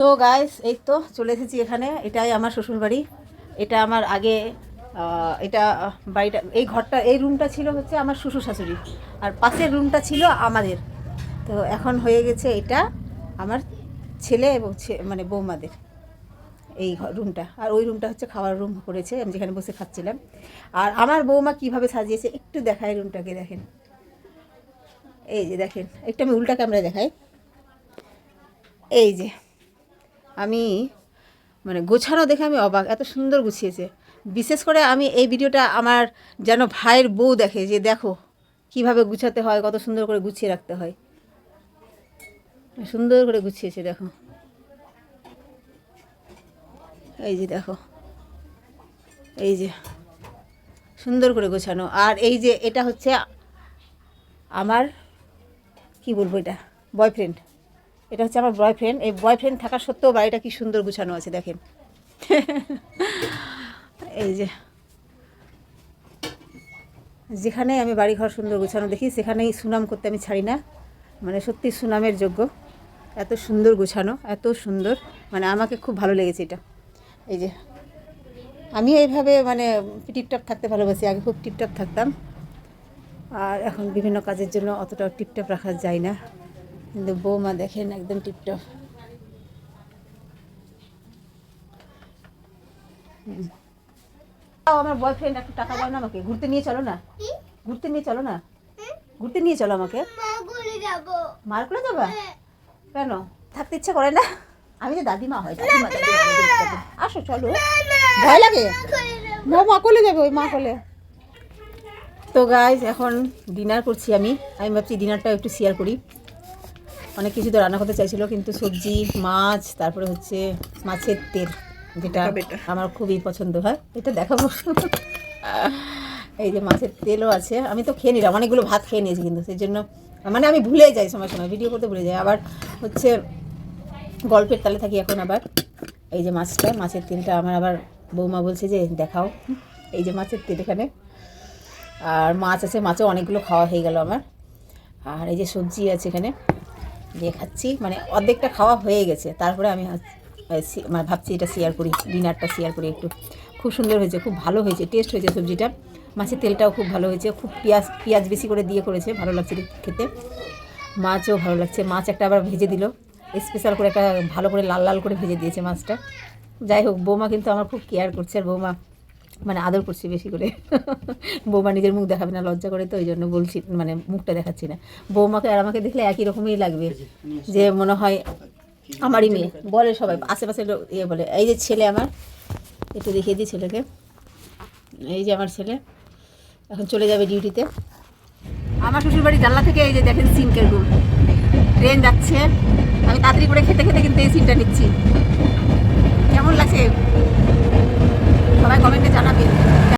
তো গাইস এই তো চলে এসেছি এখানে। এটাই আমার শ্বশুরবাড়ি। এটা আমার আগে এটা বাড়িটা, এই ঘরটা, এই রুমটা ছিল হচ্ছে আমার শ্বশুর শাশুড়ি। আর পাশের রুমটা ছিল আমাদের। তো এখন হয়ে গেছে এটা আমার ছেলে এবং মানে বৌমাদের, এই রুমটা আর ওই রুমটা হচ্ছে খাওয়ার রুম করেছে, আমি যেখানে বসে খাচ্ছিলাম। আর আমার বৌমা কীভাবে সাজিয়েছে, একটু দেখায় রুমটাকে দেখেন। এই যে দেখেন, একটু আমি উল্টা ক্যামেরা দেখাই। এই যে আমি মানে গোছানো দেখে আমি অবাক, এত সুন্দর গুছিয়েছে। বিশেষ করে আমি এই ভিডিওটা আমার যেন ভাইয়ের বউ দেখে যে দেখো কীভাবে গুছাতে হয়, কত সুন্দর করে গুছিয়ে রাখতে হয়। সুন্দর করে গুছিয়েছে, দেখো। এই যে দেখো, এই যে সুন্দর করে গোছানো। আর এই যে এটা হচ্ছে আমার, কি বলব এটা বয়ফ্রেন্ড এটা হচ্ছে আমার বয়ফ্রেন্ড এই বয়ফ্রেন্ড থাকা সত্ত্বেও বাড়িটা কি সুন্দর গুছানো আছে, দেখেন। এই যে। যেখানে আমি বাড়ি ঘর সুন্দর গুছানো, দেখি সেখানেই সুনাম করতে আমি ছাড়ি না। মানে সত্যি সুনামের যোগ্য। এত সুন্দর গোছানো, এত সুন্দর। মানে আমাকে খুব ভালো লেগেছে এটা। এই যে। আমি এইভাবে মানে টিপটাপ থাকতে ভালোবাসি, আগে খুব টিপটাপ থাকতাম। আর এখন বিভিন্ন কাজের জন্য অতটা টিপটাপ রাখা যায় না। কিন্তু বৌমা দেখেন একদম টিপটপ। তাও আমার বয়ফ্রেন্ড একটু টাকা দাও না আমাকে। ঘুরতে নিয়ে চলো না। ঘুরতে নিয়ে চলো না। ঘুরতে নিয়ে চলো আমাকে। মার করে যাবা? কেন? থাকতে ইচ্ছা করে না? আমি যে দাদিমা হয় দাদিমা। আসো চলো। ভয় লাগে? মা মা কোলে যাবে ওই মা কোলে। তো গাইজ এখন ডিনার করছি আমি। আমি ভাবছি ডিনারটা একটু শেয়ার করি। অনেক কিছু তো রান্না করতে চাইছিল কিন্তু সবজি মাছ তারপরে হচ্ছে মাছের তেল যেটা আমার খুবই পছন্দ হয়। এটা দেখাবো। এই যে মাছের তেলও আছে। আমি তো খেয়ে নিলাম অনেকগুলো ভাত খেয়ে নিয়েছি কিন্তু সেই জন্য মানে আমি ভুলে যাই সময় সময় ভিডিও করতে ভুলে যাই। আবার হচ্ছে গল্পের তালে থাকি এখন আবার। এই যে মাছটা মাছের তেলটা আমার আবার বৌমা বলছে যে দেখাও। এই যে মাছের তেল এখানে। আর মাছ আছে মাছও অনেকগুলো খাওয়া হয়ে গেল আমার। আর এই যে সবজি আছে এখানে। দিয়ে খাচ্ছি। মানে অর্ধেকটা খাওয়া হয়ে গেছে। তারপরে আমি মানে ভাবছি এটা শেয়ার করি ডিনারটা শেয়ার করি একটু। খুব সুন্দর হয়েছে, খুব ভালো হয়েছে টেস্ট হয়েছে সবজিটা। মাছের তেলটাও খুব ভালো হয়েছে, খুব পেঁয়াজ পেঁয়াজ বেশি করে দিয়ে করেছে, ভালো লাগছে খেতে। মাছও ভালো লাগছে, মাছ একটা আবার ভেজে দিল। স্পেশাল করে একটা ভালো করে লাল লাল করে ভেজে দিয়েছে মাছটা। যাই হোক, বৌমা কিন্তু আমার খুব কেয়ার করছে, আর বৌমা মানে আদর করছে বেশি করে। বৌমা নিজের মুখ দেখাবে না লজ্জা করে তো ওই জন্য বলছি মানে মুখটা দেখাচ্ছি না। বৌমাকে আর আমাকে দেখলে একই রকমই লাগবে যে মনে হয় আমারই মেয়ে বলে সবাই আশেপাশে ইয়ে বলে এই যে ছেলে আমার একটু দেখিয়ে দিই ছেলেকে। এই যে আমার ছেলে এখন চলে যাবে ডিউটিতে। আমার শ্বশুরবাড়ি জানলা থেকে এই যে দেখেন সিন কীরকম ট্রেন যাচ্ছে আমি তাড়াতাড়ি করে খেতে খেতে কিন্তু এই সিনটা নিচ্ছি। কেমন লাগছে? সবাই কমেন্টে জানাবেন।